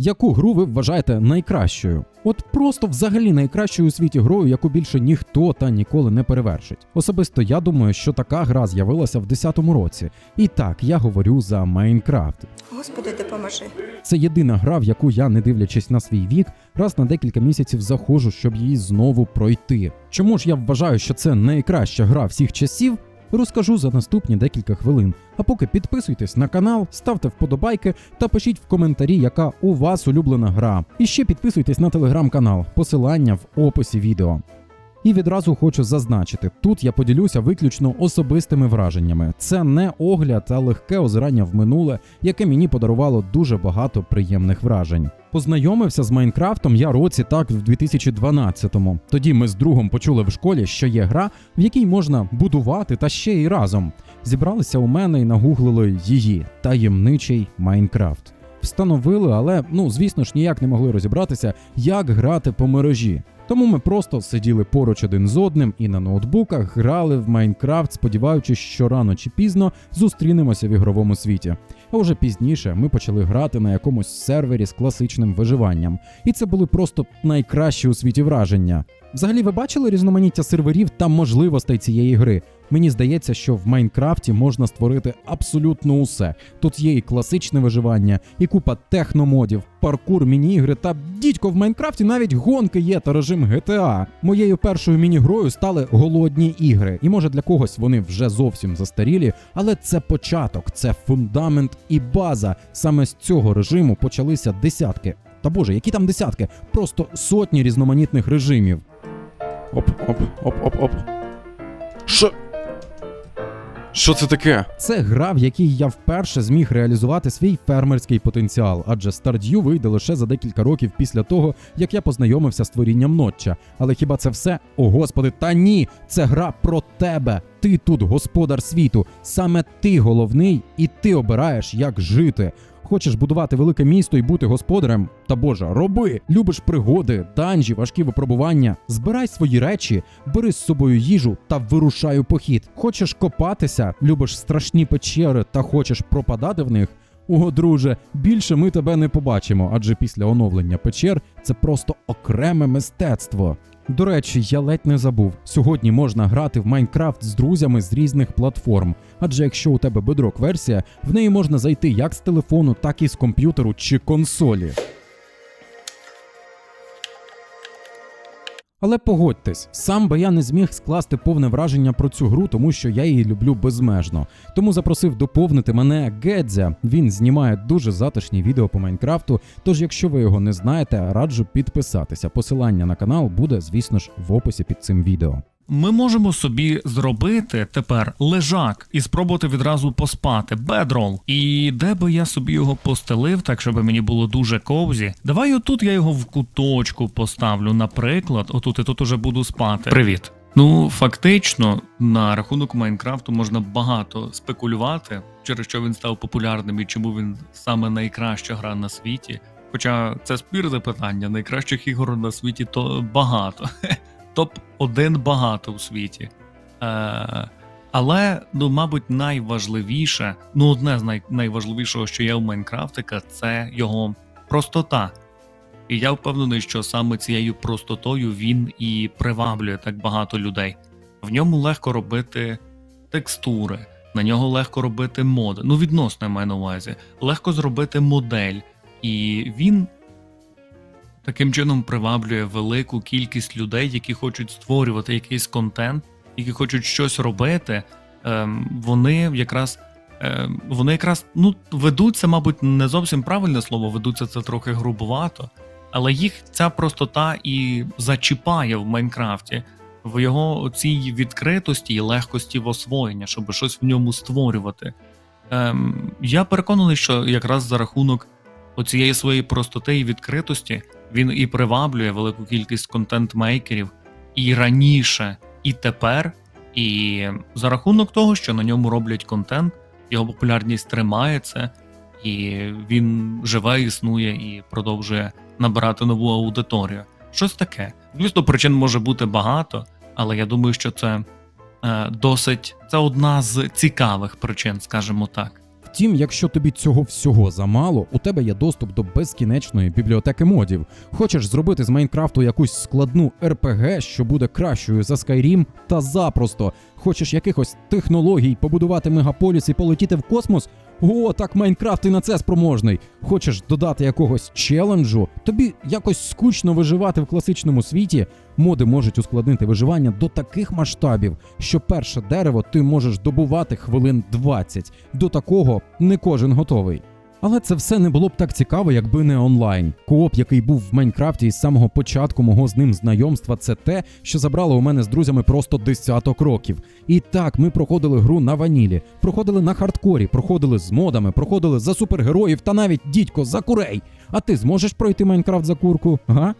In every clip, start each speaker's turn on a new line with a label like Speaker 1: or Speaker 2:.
Speaker 1: Яку гру ви вважаєте найкращою? От просто взагалі найкращою у світі грою, яку більше ніхто та ніколи не перевершить. Особисто я думаю, що така гра з'явилася в 10-му році. І так, я говорю за Майнкрафт.
Speaker 2: Господи, допоможи.
Speaker 1: Це єдина гра, в яку я, не дивлячись на свій вік, раз на декілька місяців заходжу, щоб її знову пройти. Чому ж я вважаю, що це найкраща гра всіх часів? Розкажу за наступні декілька хвилин. А поки підписуйтесь на канал, ставте вподобайки та пишіть в коментарі, яка у вас улюблена гра. І ще підписуйтесь на телеграм-канал, посилання в описі відео. І відразу хочу зазначити: тут я поділюся виключно особистими враженнями. Це не огляд, а легке озирання в минуле, яке мені подарувало дуже багато приємних вражень. Познайомився з Майнкрафтом я році так в 2012-му. Тоді ми з другом почули в школі, що є гра, в якій можна будувати та ще й разом. Зібралися у мене і нагуглили її таємничий Майнкрафт. Встановили, але ну звісно ж ніяк не могли розібратися, як грати по мережі. Тому ми просто сиділи поруч один з одним і на ноутбуках грали в Майнкрафт, сподіваючись, що рано чи пізно зустрінемося в ігровому світі. А вже пізніше ми почали грати на якомусь сервері з класичним виживанням, і це були просто найкращі у світі враження. Взагалі, ви бачили різноманіття серверів та можливостей цієї гри? Мені здається, що в Майнкрафті можна створити абсолютно усе. Тут є і класичне виживання, і купа техномодів, паркур, міні-ігри та дідько в Майнкрафті навіть гонки є та режим GTA. Моєю першою міні-грою стали голодні ігри, і може для когось вони вже зовсім застарілі, але це початок, це фундамент і база. Саме з цього режиму почалися десятки. Та боже, які там десятки? Просто сотні різноманітних режимів.
Speaker 3: Оп, оп, оп, оп, оп. Що? Що це таке?
Speaker 1: Це гра, в якій я вперше зміг реалізувати свій фермерський потенціал, адже Stardew вийде лише за декілька років після того, як я познайомився з творінням нотча. Але хіба це все? О господи, та ні! Це гра про тебе. Ти тут господар світу. Саме ти головний, і ти обираєш, як жити. Хочеш будувати велике місто і бути господарем? Та боже, роби! Любиш пригоди, данжі, важкі випробування. Збирай свої речі, бери з собою їжу та вирушай у похід. Хочеш копатися, любиш страшні печери та хочеш пропадати в них. О, друже, більше ми тебе не побачимо, адже після оновлення печер це просто окреме мистецтво. До речі, я ледь не забув. Сьогодні можна грати в Майнкрафт з друзями з різних платформ. Адже якщо у тебе бедрок версія, в неї можна зайти як з телефону, так і з комп'ютеру чи консолі. Але погодьтесь, сам би я не зміг скласти повне враження про цю гру, тому що я її люблю безмежно. Тому запросив доповнити мене Гедзя. Він знімає дуже затишні відео по Майнкрафту. Тож, якщо ви його не знаєте, раджу підписатися. Посилання на канал буде, звісно ж, в описі під цим відео.
Speaker 4: Ми можемо собі зробити тепер лежак і спробувати відразу поспати, бедрол. І де би я собі його постелив, так щоб мені було дуже ковзі. Давай отут я його в куточку поставлю, наприклад, отут і тут уже буду спати. Привіт. Ну, фактично, на рахунок Майнкрафту можна багато спекулювати, через що він став популярним і чому він саме найкраща гра на світі. Хоча це спірне питання, найкращих ігор на світі то багато. Топ-1 багато у світі. Е, але, ну, мабуть, найважливіше, ну, одне з най- найважливішого, що є у Майнкрафтика, це його простота. І я впевнений, що саме цією простотою він і приваблює так багато людей. В ньому легко робити текстури, на нього легко робити моди. Ну, відносно я маю на увазі, легко зробити модель. І він таким чином приваблює велику кількість людей, які хочуть створювати якийсь контент, які хочуть щось робити. Ем, вони якраз. ем, Вони якраз ну ведуться, мабуть, не зовсім правильне слово, ведуться це трохи грубувато, але їх ця простота і зачіпає в Майнкрафті в його цій відкритості і легкості в освоєння, щоб щось в ньому створювати. Ем, я переконаний, що якраз за рахунок оцієї своєї простоти і відкритості він і приваблює велику кількість контент-мейкерів і раніше, і тепер. І за рахунок того, що на ньому роблять контент, його популярність тримається, і він живе, існує і продовжує набирати нову аудиторію. Щось таке. Звісно, причин може бути багато, але я думаю, що це е, досить це одна з цікавих причин, скажімо так.
Speaker 1: Втім, якщо тобі цього всього замало, у тебе є доступ до безкінечної бібліотеки модів. Хочеш зробити з Майнкрафту якусь складну РПГ, що буде кращою за Skyrim, та запросто. Хочеш якихось технологій, побудувати мегаполіс і полетіти в космос? О, так Майнкрафт і на це спроможний. Хочеш додати якогось челенджу? Тобі якось скучно виживати в класичному світі. Моди можуть ускладнити виживання до таких масштабів, що перше дерево ти можеш добувати хвилин 20. До такого не кожен готовий. Але це все не було б так цікаво, якби не онлайн. Кооп, який був в Майнкрафті із самого початку мого з ним знайомства, це те, що забрало у мене з друзями просто десяток років. І так, ми проходили гру на ванілі, проходили на хардкорі, проходили з модами, проходили за супергероїв та навіть дідько за курей. А ти зможеш пройти Майнкрафт за курку? Га?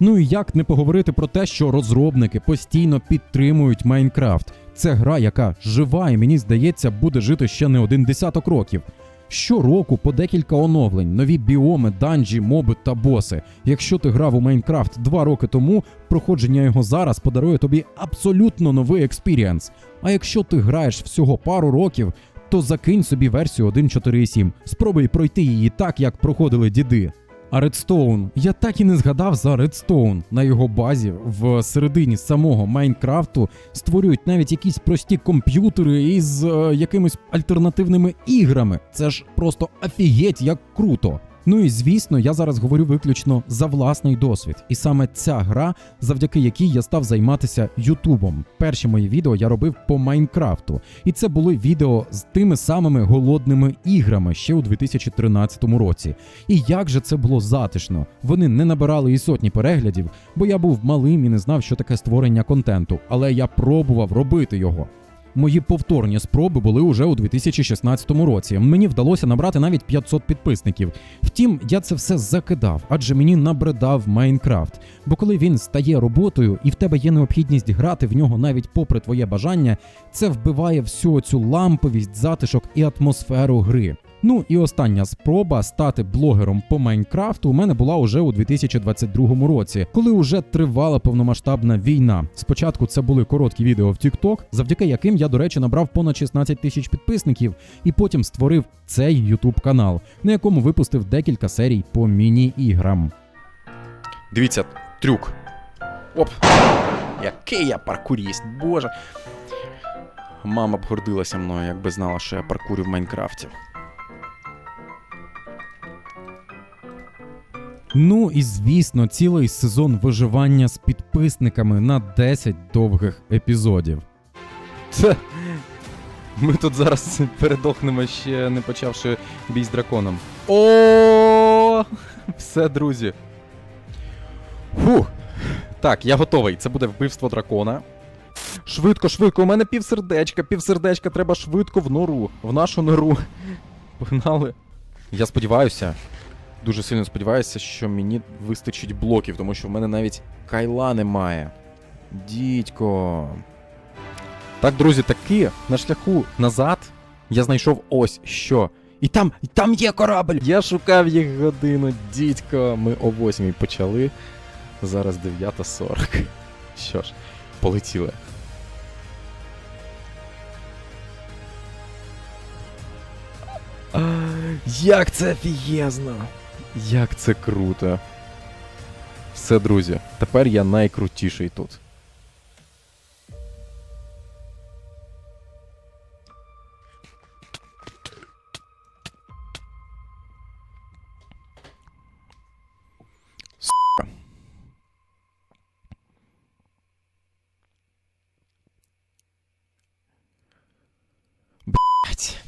Speaker 1: Ну і як не поговорити про те, що розробники постійно підтримують Майнкрафт. Це гра, яка жива і мені здається, буде жити ще не один десяток років. Щороку по декілька оновлень, нові біоми, данжі, моби та боси. Якщо ти грав у Майнкрафт два роки тому, проходження його зараз подарує тобі абсолютно новий експірієнс. А якщо ти граєш всього пару років, то закинь собі версію 1.4.7. Спробуй пройти її так, як проходили діди. А Redstone, я так і не згадав за Redstone. На його базі в середині самого Майнкрафту створюють навіть якісь прості комп'ютери із е, якимись альтернативними іграми. Це ж просто офігеть, як круто. Ну і звісно, я зараз говорю виключно за власний досвід, і саме ця гра, завдяки якій я став займатися Ютубом. Перші мої відео я робив по Майнкрафту, і це були відео з тими самими голодними іграми ще у 2013 році. І як же це було затишно. Вони не набирали і сотні переглядів, бо я був малим і не знав, що таке створення контенту, але я пробував робити його. Мої повторні спроби були уже у 2016 році. Мені вдалося набрати навіть 500 підписників. Втім, я це все закидав, адже мені набридав Майнкрафт. Бо коли він стає роботою і в тебе є необхідність грати в нього навіть попри твоє бажання, це вбиває всю цю ламповість, затишок і атмосферу гри. Ну і остання спроба стати блогером по Майнкрафту у мене була уже у 2022 році, коли уже тривала повномасштабна війна. Спочатку це були короткі відео в TikTok, завдяки яким я, до речі, набрав понад 16 тисяч підписників, і потім створив цей YouTube канал, на якому випустив декілька серій по міні-іграм.
Speaker 3: Дивіться, трюк. Оп. Який я паркуріст, боже. Мама б гордилася мною, якби знала, що я паркурю в Майнкрафті.
Speaker 1: Ну і звісно, цілий сезон виживання з підписниками на 10 довгих епізодів.
Speaker 3: Це... Ми тут зараз передохнемо ще не почавши бій з драконом. О, все, друзі. Фух. Так, я готовий. Це буде вбивство дракона. Швидко, швидко, у мене півсердечка, півсердечка, треба швидко в нору, в нашу нору. Погнали. Я сподіваюся, дуже сильно сподіваюся, що мені вистачить блоків, тому що в мене навіть кайла немає. Дідько. Так, друзі, таки на шляху назад я знайшов ось що. І там, і там є корабль! Я шукав їх годину, дідько. Ми о 8 почали. Зараз 9.40. Що ж, полетіли. Як це офігезно! Як це круто! Все, друзі, тепер я найкрутіший тут. Блять.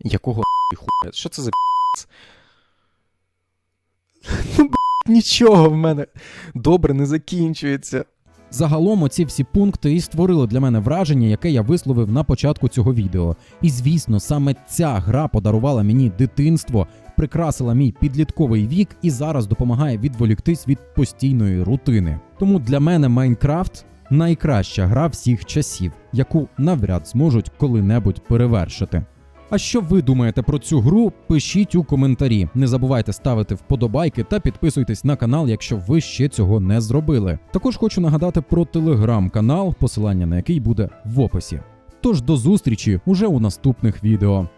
Speaker 3: Якого хуя? Що це за піц? Нічого в мене добре не закінчується.
Speaker 1: Загалом оці всі пункти і створили для мене враження, яке я висловив на початку цього відео. І звісно, саме ця гра подарувала мені дитинство, прикрасила мій підлітковий вік і зараз допомагає відволіктись від постійної рутини. Тому для мене Майнкрафт найкраща гра всіх часів, яку навряд зможуть коли-небудь перевершити. А що ви думаєте про цю гру? Пишіть у коментарі. Не забувайте ставити вподобайки та підписуйтесь на канал, якщо ви ще цього не зробили. Також хочу нагадати про телеграм-канал, посилання на який буде в описі. Тож до зустрічі уже у наступних відео.